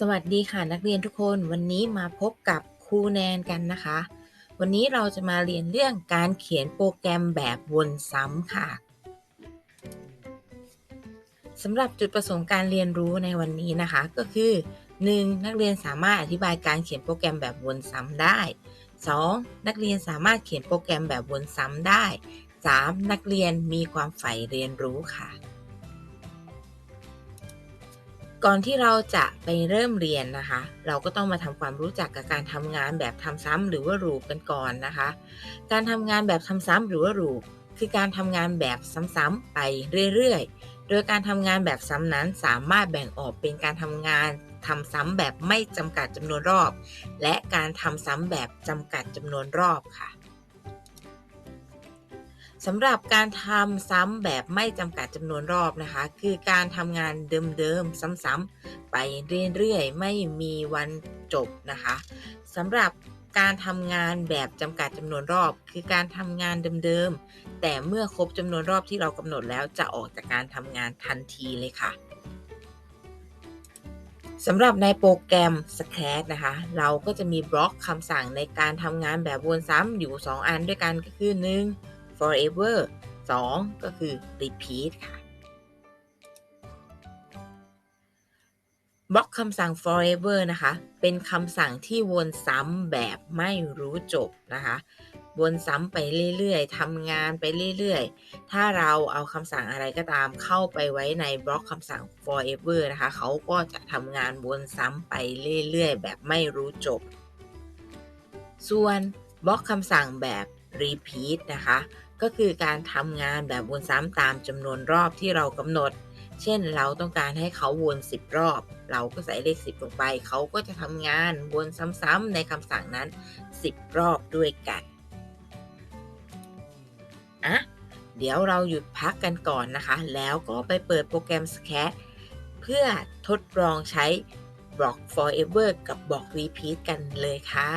สวัสดีค่ะนักเรียนทุกคนวันนี้มาพบกับครูแนนกันนะคะ วันนี้เราจะมาเรียนเรื่องการเขียนโปรแกรมแบบวนซ้ำค่ะสำหรับจุดประสงค์การเรียนรู้ในวันนี้นะคะ ก็คือ 1. นักเรียนสามารถอธิบายการเขียนโปรแกรมแบบวนซ้ำได้ 2. นักเรียนสามารถเขียนโปรแกรมแบบวนซ้ำได้ 3. นักเรียนมีความใฝ่เรียนรู้ค่ะ ก่อนที่เราจะไปเริ่มเรียนนะคะ เราก็ต้องมาทำความรู้จักกับการทำงานแบบทำซ้ำหรือว่ารูปกันก่อนนะคะ การทำงานแบบทำซ้ำหรือว่ารูปคือการทำงานแบบซ้ำๆไปเรื่อยๆ โดยการทำงานแบบซ้ำนั้นสามารถแบ่งออกเป็นการทำงานทำซ้ำแบบไม่จำกัดจำนวนรอบ และการทำซ้ำแบบจำกัดจำนวนรอบค่ะ สำหรับการทำซ้ำแบบไม่จำกัดจำนวนรอบนะคะ คือการทำงานเดิมๆซ้ำๆไปเรื่อยๆ ไม่มีวันจบนะคะสำหรับการทำงานแบบจำกัดจำนวนรอบ คือการทำงานเดิมๆ แต่เมื่อครบจำนวนรอบที่เรากำหนดแล้วจะออกจากการทำงานทันทีเลยค่ะสำหรับในโปรแกรม Scratch นะคะ เราก็จะมีบล็อกคำสั่งในการทำงานแบบวนซ้ำอยู่ 2 อันด้วยกันก็คือ 1 forever 2 ก็คือ repeat ค่ะบล็อกคำสั่ง forever นะคะ เป็นคำสั่งที่วนซ้ำแบบไม่รู้จบนะคะ วนซ้ำไปเรื่อยๆทำงานไปเรื่อยๆ ถ้าเราเอาคำสั่งอะไรก็ตามเข้าไปไว้ในบล็อกคำสั่ง forever นะคะ เขาก็จะทำงานวนซ้ำไปเรื่อยๆ แบบไม่รู้จบ ส่วนบล็อกคำสั่งแบบ repeat นะคะ ก็คือการทำงานแบบวนซ้ำตามจำนวนรอบที่เรากำหนด เช่นเราต้องการให้เขาวน 10 รอบ เราก็ใส่เลข 10 ลงไป เขาก็จะทำงานวนซ้ำๆในคำสั่งนั้น 10 รอบด้วยกันอะเดี๋ยวเราหยุดพักกันก่อนนะคะ แล้วก็ไปเปิดโปรแกรม Sketch เพื่อทดลองใช้บล็อก forever กับบล็อก repeat กันเลยค่ะ